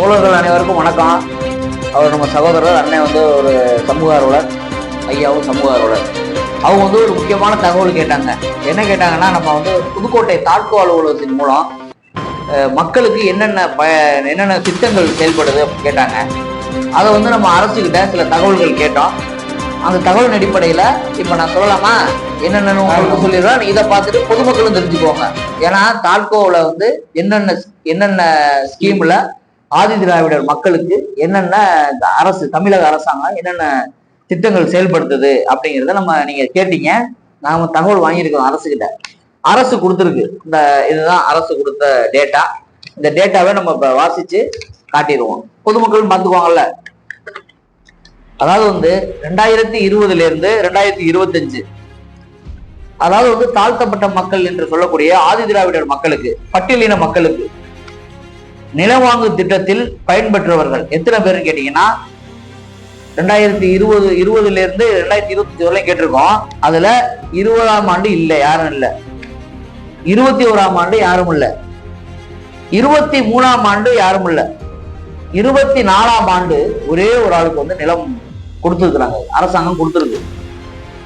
தோழர்கள் அனைவருக்கும் வணக்கம். அவர் நம்ம சகோதரர் அண்ணன் வந்து ஒரு சமூக ஆர்வலர் ஐயாவும் சமூக ஆர்வலர். அவங்க வந்து ஒரு முக்கியமான தகவல் கேட்டாங்க. என்ன கேட்டாங்கன்னா நம்ம வந்து புதுக்கோட்டை தாட்கோ அலுவலகத்தின் மூலம் மக்களுக்கு என்னென்ன ப என்னென்ன திட்டங்கள் செயல்படுது அப்படின்னு கேட்டாங்க. அதை வந்து நம்ம அரசுக்கிட்ட சில தகவல்கள் கேட்டோம். அந்த தகவலின் அடிப்படையில் இப்போ நான் சொல்லலாமா? என்னென்னு உங்களுக்கு சொல்லிடுறேன். இதை பார்த்துட்டு பொதுமக்களும் தெரிஞ்சுக்கோங்க. ஏன்னா தாட்கோவில் வந்து என்னென்ன என்னென்ன ஸ்கீமில் ஆதி திராவிடர் மக்களுக்கு என்னென்ன அரசு தமிழக அரசாங்கம் என்னென்ன திட்டங்கள் செயல்படுத்துது அப்படிங்கிறத நம்ம நீங்க கேட்டீங்க. நாம தகவல் வாங்கியிருக்கோம் அரசுகிட்ட. அரசு கொடுத்துருக்கு. இந்த இதுதான் அரசு கொடுத்த டேட்டா இந்த டேட்டாவை நம்ம இப்ப வாசிச்சு காட்டிடுவோம். பொதுமக்கள் பார்த்துக்குவாங்கல்ல அதாவது வந்து ரெண்டாயிரத்தி இருபதுல இருந்து ரெண்டாயிரத்தி இருபத்தஞ்சு. அதாவது வந்து தாழ்த்தப்பட்ட மக்கள் என்று சொல்லக்கூடிய ஆதி திராவிடர் மக்களுக்கு பட்டியலின மக்களுக்கு நிலவாங்கு திட்டத்தில் பயன்பெற்றவர்கள். எத்தனை பேர்னு கேட்டீங்கன்னா ரெண்டாயிரத்தி இருபது இருபதுல இருந்து ரெண்டாயிரத்தி இருபத்தி வரையும் கேட்டிருக்கோம். அதுல இருபதாம் ஆண்டு இல்லை யாரும் இல்லை. இருபத்தி ஓராம் ஆண்டு யாரும் இல்லை. இருபத்தி மூணாம் ஆண்டு யாரும் இல்லை. இருபத்தி நாலாம் ஆண்டு ஒரே ஒரு ஆளுக்கு வந்து நிலம் கொடுத்துருக்குறாங்க. அரசாங்கம் கொடுத்துருக்கு.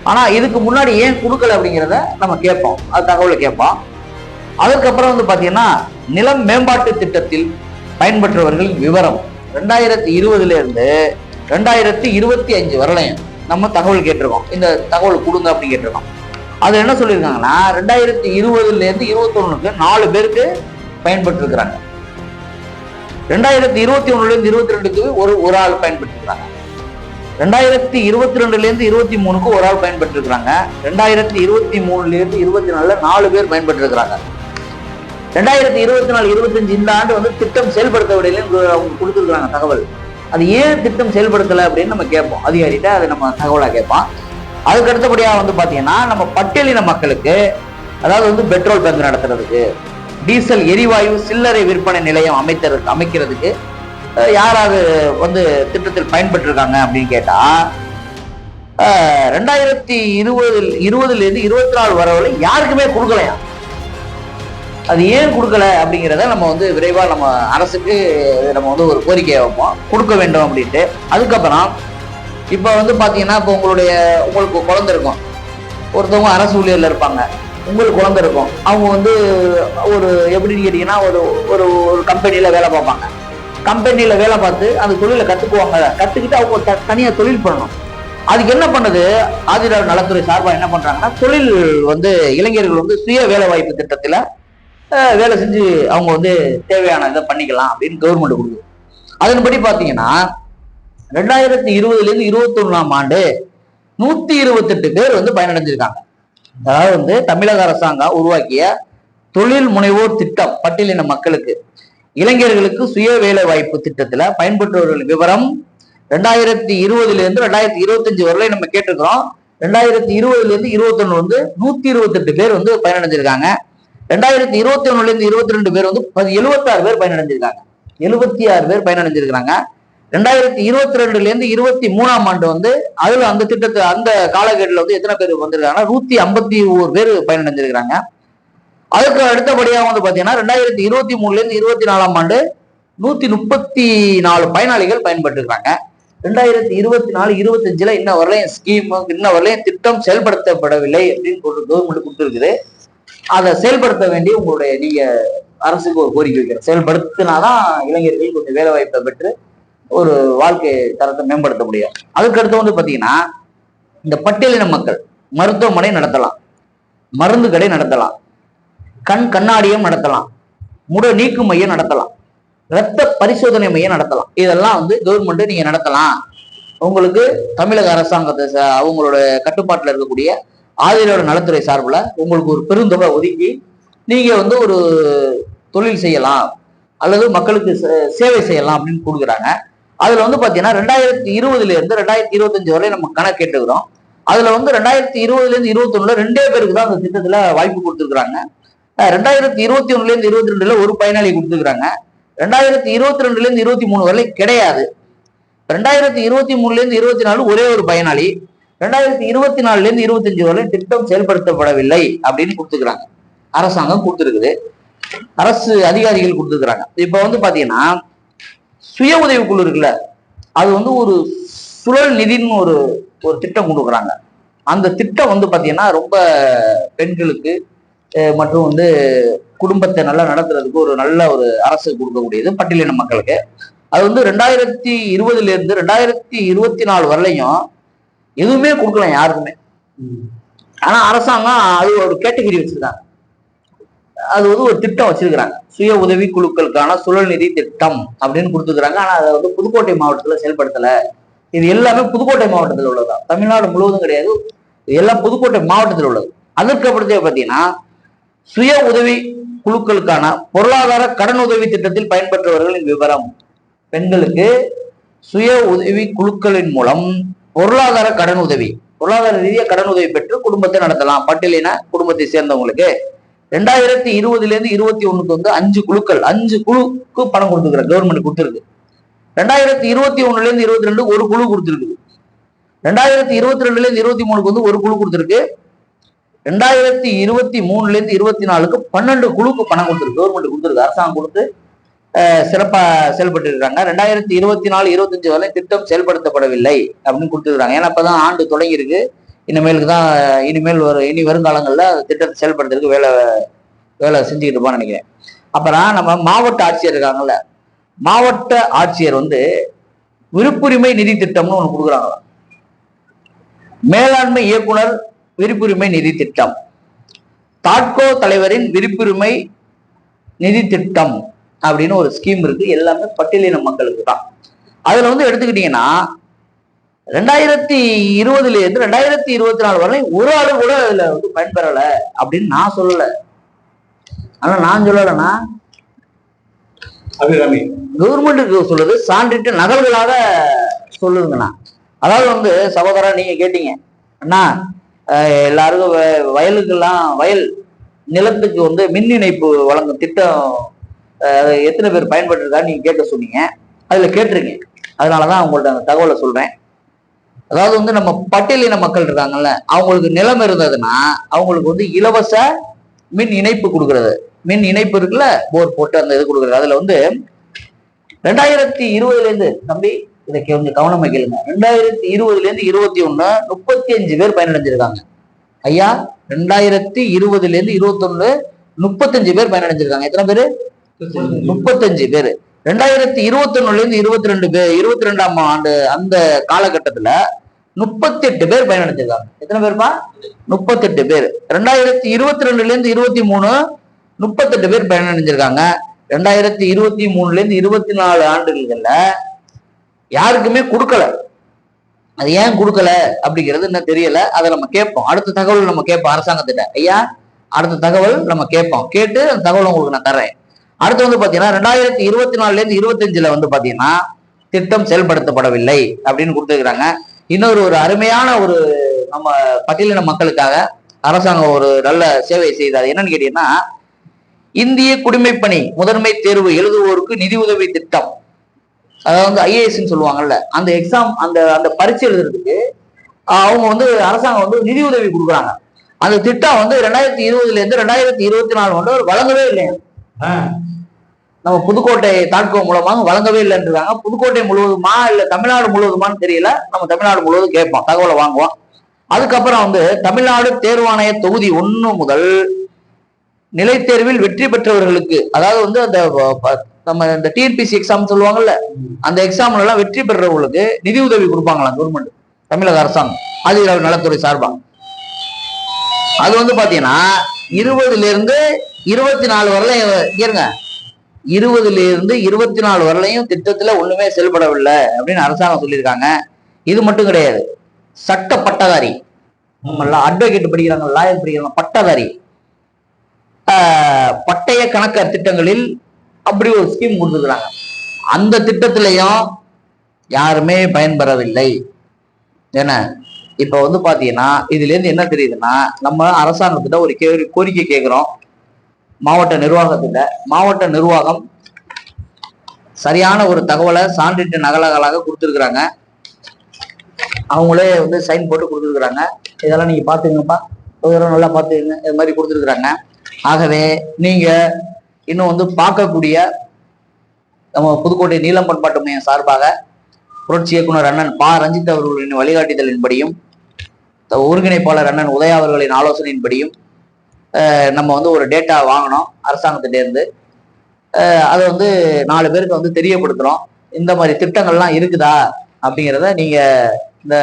ஆனா இதுக்கு முன்னாடி ஏன் கொடுக்கல அப்படிங்கிறத நம்ம கேட்போம். அது தகவலை கேட்போம். அதுக்கப்புறம் வந்து பாத்தீங்கன்னா நிலம் மேம்பாட்டு திட்டத்தில் பயன்பெற்றவர்களின் விவரம். ரெண்டாயிரத்தி இருபதுல இருந்து ரெண்டாயிரத்தி இருபத்தி அஞ்சு வரலையும் நம்ம தகவல் கேட்டிருக்கோம். இந்த தகவல் கொடுங்க அப்படின்னு கேட்டிருக்கோம். அது என்ன சொல்லியிருக்காங்கன்னா ரெண்டாயிரத்தி இருபதுல இருந்து இருபத்தொன்னுக்கு நாலு பேருக்கு பயன்பெற்றிருக்கிறாங்க. ரெண்டாயிரத்தி இருபத்தி ஒண்ணுல இருந்து இருபத்தி ரெண்டுக்கு ஒரு ஒரு ஆள் பயன்பட்டுருக்கிறாங்க ரெண்டாயிரத்தி இருபத்தி ரெண்டுல இருந்து இருபத்தி மூணுக்கு ஒரு ஆள் பயன்பெற்றிருக்கிறாங்க. ரெண்டாயிரத்தி இருபத்தி மூணுல இருந்து இருபத்தி நாலுல நாலு பேர் பயன்பெற்றிருக்கிறாங்க. ரெண்டாயிரத்தி இருபத்தி நாலு இருபத்தஞ்சு இந்த ஆண்டு வந்து திட்டம் செயல்படுத்தவில்லைன்னு அவங்க கொடுத்துருக்காங்க தகவல். அது ஏன் திட்டம் செயல்படுத்தலை அப்படின்னு நம்ம கேட்போம். அதிகாரிகிட்ட அதை நம்ம தகவலாக கேட்போம். அதுக்கு அடுத்தபடியாக வந்து பார்த்தீங்கன்னா நம்ம பட்டியலின மக்களுக்கு அதாவது வந்து பெட்ரோல் பங்க் நடத்துறதுக்கு டீசல் எரிவாயு சில்லறை விற்பனை நிலையம் அமைத்தறதுக்கு அமைக்கிறதுக்கு யாராவது வந்து திட்டத்தில் பயன்பெற்றிருக்காங்க அப்படின்னு கேட்டா ரெண்டாயிரத்தி இருபதில் இருபதுல இருந்து இருபத்தி நாலு வரவில் யாருக்குமே கொடுக்கலையா? அது ஏன் கொடுக்கல அப்படிங்கிறத நம்ம வந்து விரைவாக நம்ம அரசுக்கு நம்ம வந்து ஒரு கோரிக்கையை வைப்போம். கொடுக்க வேண்டும் அப்படின்ட்டு. அதுக்கப்புறம் இப்போ வந்து பார்த்தீங்கன்னா இப்போ உங்களுடைய உங்களுக்கு குழந்த இருக்கும். ஒருத்தவங்க அரசு ஊழியரில் இருப்பாங்க. உங்களுக்கு குழந்த இருக்கும். அவங்க வந்து ஒரு எப்படின்னு கேட்டிங்கன்னா ஒரு ஒரு ஒரு கம்பெனியில் வேலை பார்ப்பாங்க. கம்பெனியில் வேலை பார்த்து அந்த தொழிலை கற்றுக்குவாங்க கற்றுக்கிட்டு அவங்க த தனியாக தொழில் பண்ணணும். அதுக்கு என்ன பண்ணுது? ஆதிரார் நலத்துறை சார்பாக என்ன பண்ணுறாங்கன்னா தொழில் வந்து இளைஞர்கள் வந்து சுய வேலை வாய்ப்பு திட்டத்தில் வேலை செஞ்சு அவங்க வந்து தேவையான இதை பண்ணிக்கலாம் அப்படின்னு கவர்மெண்ட் கொடுக்குது. அதன்படி பார்த்தீங்கன்னா ரெண்டாயிரத்தி இருபதுலேருந்து இருபத்தொன்னாம் ஆண்டு நூற்றி இருபத்தெட்டு பேர் வந்து பயனடைஞ்சிருக்காங்க. அதாவது வந்து தமிழக அரசாங்கம் உருவாக்கிய தொழில் முனைவோர் திட்டம் பட்டியலின மக்களுக்கு இளைஞர்களுக்கு சுய வேலை வாய்ப்பு திட்டத்தில் பயன்பெற்றவர்கள் விவரம் ரெண்டாயிரத்தி இருபதுலேருந்து ரெண்டாயிரத்தி இருபத்தஞ்சு வரலை நம்ம கேட்டிருக்கிறோம். ரெண்டாயிரத்தி இருபதுலேருந்து இருபத்தொன்று வந்து நூற்றி இருபத்தெட்டு பேர் வந்து பயனடைஞ்சிருக்காங்க. ரெண்டாயிரத்தி இருபத்தி ஒண்ணுல இருந்து இருபத்தி ரெண்டு பேர் வந்து எழுபத்தாறு பேர் பயனடைஞ்சிருக்காங்க. எழுபத்தி ஆறு பேர் பயனடைஞ்சிருக்கிறாங்க. ரெண்டாயிரத்தி இருபத்தி ரெண்டுல இருந்து இருபத்தி மூணாம் ஆண்டு வந்து அதுல அந்த திட்டத்தை அந்த காலகட்டத்தில் வந்து எத்தனை பேர் வந்திருக்காங்கன்னா நூத்தி ஐம்பத்தி ஒரு பேர் பயனடைஞ்சிருக்கிறாங்க. அதுக்கு அடுத்தபடியாக வந்து பாத்தீங்கன்னா ரெண்டாயிரத்தி இருபத்தி மூணுல இருந்து இருபத்தி நாலாம் ஆண்டு நூத்தி முப்பத்தி நாலு பயனாளிகள் பயன்பட்டுருக்காங்க ரெண்டாயிரத்தி இருபத்தி நாலு இருபத்தஞ்சுல இன்ன வரலையும் ஸ்கீம் இன்ன வரலையும் திட்டம் செயல்படுத்தப்படவில்லை அப்படின்னு கவர்மெண்ட் கொடுத்துருக்குது. அதை செயல்படுத்த வேண்டிய உங்களுடைய நீங்க அரசுக்கு ஒரு கோரிக்கை வைக்கிறேன். செயல்படுத்தினாதான் இளைஞர்கள் கொஞ்சம் வேலை வாய்ப்பை பெற்று ஒரு வாழ்க்கை தரத்தை மேம்படுத்த முடியும். அதுக்கு அடுத்து வந்து பாத்தீங்கன்னா இந்த பட்டியலின மக்கள் மருத்துவமனை நடத்தலாம். மருந்து கடை நடத்தலாம். கண் கண்ணாடியம் நடத்தலாம். முட நீக்கு மையம் நடத்தலாம். ரத்த பரிசோதனை மையம் நடத்தலாம். இதெல்லாம் வந்து கவர்மெண்ட் நீங்க நடத்தலாம். உங்களுக்கு தமிழக அரசாங்கத்தை அவங்களோட கட்டுப்பாட்டில் இருக்கக்கூடிய ஆதிரோட நலத்துறை சார்பில் உங்களுக்கு ஒரு பெருந்தொகை ஒதுக்கி நீங்கள் வந்து ஒரு தொழில் செய்யலாம் அல்லது மக்களுக்கு சே- சேவை செய்யலாம் அப்படின்னு கொடுக்குறாங்க. அதில் வந்து பார்த்தீங்கன்னா ரெண்டாயிரத்தி இருபதுலேருந்து ரெண்டாயிரத்தி இருபத்தஞ்சு வரை நம்ம கணக்கு கேட்டுக்கிறோம். அதில் வந்து ரெண்டாயிரத்தி இருபதுலேருந்து இருபத்தொன்னுல ரெண்டே பேருக்கு தான் அந்த திட்டத்தில் வாய்ப்பு கொடுத்துருக்குறாங்க. ரெண்டாயிரத்தி இருபத்தி ஒன்றுலேருந்து இருபத்தி ரெண்டுல ஒரு பயனாளி கொடுத்துருக்குறாங்க. ரெண்டாயிரத்தி இருபத்தி ரெண்டுலேருந்து இருபத்தி மூணு வரை கிடையாது. ரெண்டாயிரத்தி இருபத்தி மூணுலேருந்து இருபத்தி நாலு ஒரே ஒரு பயனாளி. ரெண்டாயிரத்தி இருபத்தி நாலுல இருந்து இருபத்தஞ்சு வரை திட்டம் செயல்படுத்தப்படவில்லை அப்படின்னு கொடுத்துக்கிறாங்க. அரசாங்கம் கொடுத்துருக்குது. அரசு அதிகாரிகள் கொடுத்துருக்குறாங்க. இப்ப வந்து பாத்தீங்கன்னா சுய உதவிக்குழு இருக்குல்ல அது வந்து ஒரு சுழல் நிதின்னு ஒரு ஒரு திட்டம் கொடுக்குறாங்க அந்த திட்டம் வந்து பாத்தீங்கன்னா ரொம்ப பெண்களுக்கு மற்றும் வந்து குடும்பத்தை நல்லா நடத்துறதுக்கு ஒரு நல்ல ஒரு அரசு கொடுக்கக்கூடியது பட்டியலின மக்களுக்கு. அது வந்து ரெண்டாயிரத்தி இருபதுல இருந்து ரெண்டாயிரத்தி இருபத்தி நாலு வரலையும் எதுவுமே கொடுக்கலாம் யாருக்குமே. ஆனா அரசாங்கம் அது ஒரு கேட்டகரி வச்சிருக்காங்க. அது வந்து ஒரு திட்டம் வச்சிருக்கிறாங்க. சுய உதவி குழுக்களுக்கான சுழல் நிதி திட்டம் அப்படின்னு கொடுத்துருக்காங்க ஆனா அதை வந்து புதுக்கோட்டை மாவட்டத்துல செயல்படுத்தல. இது எல்லாமே புதுக்கோட்டை மாவட்டத்தில் உள்ளதுதான். தமிழ்நாடு முழுவதும் கிடையாது. எல்லாம் புதுக்கோட்டை மாவட்டத்தில் உள்ளது. அதற்கு அப்புறத்தே பார்த்தீங்கன்னா சுய உதவி குழுக்களுக்கான பொருளாதார கடன் உதவி திட்டத்தில் பயன்பெற்றவர்களின் விவரம். பெண்களுக்கு சுய உதவி குழுக்களின் மூலம் பொருளாதார கடன் உதவி. பொருளாதார ரீதியாக கடன் உதவி பெற்று குடும்பத்தை நடத்தலாம். பட்டியலின குடும்பத்தை சேர்ந்தவங்களுக்கு ரெண்டாயிரத்தி இருபதுல இருந்து இருபத்தி ஒண்ணுக்கு வந்து அஞ்சு குழுக்கள் அஞ்சு குழுக்கு பணம் கொடுத்துருக்குற கவர்மெண்ட் கொடுத்துருக்கு. ரெண்டாயிரத்தி இருபத்தி ஒண்ணுல இருந்து இருபத்தி ரெண்டு ஒரு குழு கொடுத்துருக்கு. ரெண்டாயிரத்தி இருபத்தி ரெண்டுல இருந்து இருபத்தி மூணுக்கு வந்து ஒரு குழு கொடுத்துருக்கு. ரெண்டாயிரத்தி இருபத்தி மூணுல இருந்து இருபத்தி நாலுக்கு பன்னெண்டு குழுக்கு பணம் கொடுத்துருக்கு. கவர்மெண்ட் கொடுத்துருக்கு. அரசாங்கம் கொடுத்து சிறப்பாக சிறப்பா செயல்பட்டு இருக்காங்க ரெண்டாயிரத்தி இருபத்தி நாலு இருபத்தஞ்சு வரை திட்டம் செயல்படுத்தப்படவில்லை அப்படின்னு கொடுத்துருக்காங்க ஏன்னா தான் ஆண்டு தொடங்கி இருக்கு இனிமேலுக்கு தான் இனிமேல் வரும் இனி வருங்காலங்களில் அந்த திட்டத்தை செயல்படுத்துறதுக்கு வேலை வேலை செஞ்சுக்கிட்டு இருப்பான்னு நினைக்கிறேன். அப்புறம் நம்ம மாவட்ட ஆட்சியர் இருக்காங்கல்ல மாவட்ட ஆட்சியர் வந்து விருப்புரிமை நிதி திட்டம்னு ஒன்று கொடுக்குறாங்களாம் மேலாண்மை இயக்குனர் விருப்புரிமை நிதி திட்டம். தாட்கோ தலைவரின் விருப்புரிமை நிதி திட்டம். அப்படின்னு ஒரு ஸ்கீம் இருக்கு. எல்லாமே பட்டியலின மக்களுக்கு தான் அதுல வந்து எடுத்துக்கிட்டீங்கன்னா ரெண்டாயிரத்தி இருபதுல இருந்து ரெண்டாயிரத்தி இருபத்தி நாலு வரை ஒரு ஆளு கூட அதுல வந்து பயன்பெறல அப்படின்னு நான் சொல்லல. ஆனா நான் சொல்லலைன்னா அபிராமி. கவர்மெண்ட்டுக்கு சொல்லுது சான்றிட்டு நகல்களாக சொல்லுதுங்கண்ணா. அதாவது வந்து சகோதரா நீங்க கேட்டீங்க. அண்ணா எல்லாருக்கும் வ- வயலுக்கெல்லாம் வயல் நிலத்துக்கு வந்து மின் இணைப்பு வழங்கும் திட்டம் எத்தனை பேர் பயன்பட்டுருக்கான்னு நீங்க கேட்க சொன்னீங்க. அதுல கேட்டிருக்கீங்க அதனாலதான் அவங்கள்ட்ட அந்த தகவலை சொல்றேன். அதாவது வந்து நம்ம பட்டியலின மக்கள் இருக்காங்கல்ல அவங்களுக்கு நிலம் இருந்ததுன்னா அவங்களுக்கு வந்து இலவச மின் இணைப்பு கொடுக்கறது. மின் இணைப்பு இருக்குல்ல போர் போட்டு அந்த இது கொடுக்குறது. அதுல வந்து ரெண்டாயிரத்தி இருபதுல இருந்து தம்பி இதை கொஞ்சம் கவனமா கேளுங்க. ரெண்டாயிரத்தி இருபதுல இருந்து இருபத்தி ஒண்ணு முப்பத்தி அஞ்சு பேர் பயனடைஞ்சிருக்காங்க. ஐயா ரெண்டாயிரத்தி இருபதுல இருந்து இருபத்தொன்னு முப்பத்தஞ்சு பேர் பயனடைஞ்சிருக்காங்க. எத்தனை பேரு? முப்பத்தஞ்சு. பேர். ரெண்டாயிரத்தி இருபத்தொன்னுல இருந்து இருபத்தி ரெண்டு பேர் இருபத்தி ரெண்டாம் ஆண்டு அந்த காலகட்டத்துல முப்பத்தி எட்டு பேர் பயனடைஞ்சிருக்காங்க. எத்தனை பேர்ப்பா? முப்பத்தெட்டு பேர். ரெண்டாயிரத்தி இருபத்தி ரெண்டுல இருந்து இருபத்தி மூணு முப்பத்தெட்டு பேர் பயனடைஞ்சிருக்காங்க. ரெண்டாயிரத்தி இருபத்தி மூணுல இருந்து இருபத்தி நாலு ஆண்டுகள்ல யாருக்குமே கொடுக்கல. அது ஏன் கொடுக்கல அப்படிங்கிறது இன்னும் தெரியல. அதை நம்ம கேட்போம். அடுத்த தகவல் நம்ம கேட்போம் அரசாங்கத்திட்ட. ஐயா அடுத்த தகவல் நம்ம கேட்போம். கேட்டு அந்த தகவல் உங்களுக்கு நான் தர்றேன். அடுத்து வந்து பாத்தீங்கன்னா ரெண்டாயிரத்தி இருபத்தி நாலுல இருந்து இருபத்தஞ்சுல வந்து பாத்தீங்கன்னா திட்டம் செயல்படுத்தப்படவில்லை அப்படின்னு கொடுத்துருக்காங்க இன்னொரு ஒரு அருமையான ஒரு நம்ம பட்டியலின மக்களுக்காக அரசாங்கம் ஒரு நல்ல சேவை செய்தார். என்னன்னு கேட்டீங்கன்னா இந்திய குடிமைப்பணி முதன்மை தேர்வு எழுதுவோருக்கு நிதி உதவி திட்டம். அதாவது வந்து ஐஏஎஸ்ன்னு சொல்லுவாங்கல்ல அந்த எக்ஸாம் அந்த அந்த பரீட்சை எழுதுறதுக்கு அவங்க வந்து அரசாங்கம் வந்து நிதி உதவி கொடுக்குறாங்க. அந்த திட்டம் வந்து ரெண்டாயிரத்தி இருபதுல இருந்து ரெண்டாயிரத்தி இருபத்தி நாலு வந்து வழங்கவே இல்லையா நம்ம புதுக்கோட்டை தாட்கோ மூலமாக வழங்கவே இல்லைன்றாங்க. புதுக்கோட்டை முழுவதுமா இல்ல தமிழ்நாடு முழுவதுமான்னு தெரியல. நம்ம தமிழ்நாடு முழுவதும் கேட்போம். தகவலை வாங்குவோம். அதுக்கப்புறம் வந்து தமிழ்நாடு தேர்வாணைய தொகுதி ஒன்று முதல் நிலைத்தேர்வில் வெற்றி பெற்றவர்களுக்கு அதாவது வந்து அந்த நம்ம இந்த டிஎன்பிசி எக்ஸாம் சொல்லுவாங்கல்ல அந்த எக்ஸாம்ல எல்லாம் வெற்றி பெற்றவங்களுக்கு நிதி உதவி கொடுப்பாங்களாம் கவர்மெண்ட் தமிழக அரசாங்கம் ஆதிதிராவிட நலத்துறை சார்பாக அது வந்து பாத்தீங்கன்னா இருபதுல இருந்து இருபத்தி நாலு வரலையும் இருங்க இருபதுல இருந்து இருபத்தி நாலு வரலையும் திட்டத்துல ஒண்ணுமே செயல்படவில்லை அப்படின்னு அரசாங்கம் சொல்லியிருக்காங்க. இது மட்டும் கிடையாது. சட்ட பட்டதாரி. அட்வொகேட் படிக்கிறாங்க லாயர் படிக்கிறாங்க பட்டதாரி. பட்டய கணக்கர் திட்டங்களில் அப்படி ஒரு ஸ்கீம் கொடுத்துருக்குறாங்க. அந்த திட்டத்திலையும் யாருமே பயன்பெறவில்லை. என்ன? இப்ப வந்து பாத்தீங்கன்னா இதுல இருந்து என்ன தெரியுதுன்னா நம்ம அரசாங்கத்திட்ட ஒரு கே- கோரிக்கை கேட்கிறோம் மாவட்ட நிர்வாகத்திட்ட மாவட்ட நிர்வாகம் சரியான ஒரு தகவலை சான்றிட்டு நகலகலாக கொடுத்துருக்குறாங்க. அவங்களே வந்து சைன் போட்டு கொடுத்துருக்குறாங்க. இதெல்லாம் நீங்கள் பார்த்துக்கங்கப்பா. ஒரு நல்லா பார்த்துக்கங்க. இது மாதிரி கொடுத்துருக்குறாங்க. ஆகவே நீங்கள் இன்னும் வந்து பார்க்கக்கூடிய நம்ம புதுக்கோட்டை நீளம் பண்பாட்டு மையம் சார்பாக புரட்சி இயக்குனர் அண்ணன் பா. ரஞ்சித் அவர்களின் வழிகாட்டுதலின்படியும் த- ஒருங்கிணைப்பாளர் அண்ணன் உதயா அவர்களின் ஆலோசனையின்படியும் நம்ம வந்து ஒரு டேட்டா வாங்கினோம் அரசாங்கத்திட்டேருந்து அதை வந்து நாலு பேருக்கு வந்து தெரியப்படுத்துகிறோம் இந்த மாதிரி திட்டங்கள்லாம் இருக்குதா? அப்படிங்கிறத நீங்கள் இந்த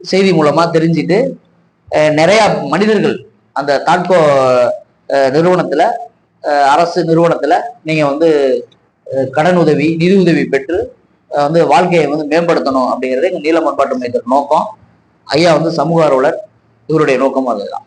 செய்தி மூலமாக தெரிஞ்சுட்டு நிறையா மனிதர்கள் அந்த தாட்கோ நிறுவனத்தில் அரசு நிறுவனத்தில் நீங்கள் வந்து கடன் உதவி நிதி உதவி பெற்று வந்து வாழ்க்கையை வந்து மேம்படுத்தணும் அப்படிங்கிறது எங்கள் நீல பண்பாட்டு மையத்தின் நோக்கம். ஐயா வந்து சமூக ஆர்வலர். இவருடைய நோக்கமாக அதுதான்.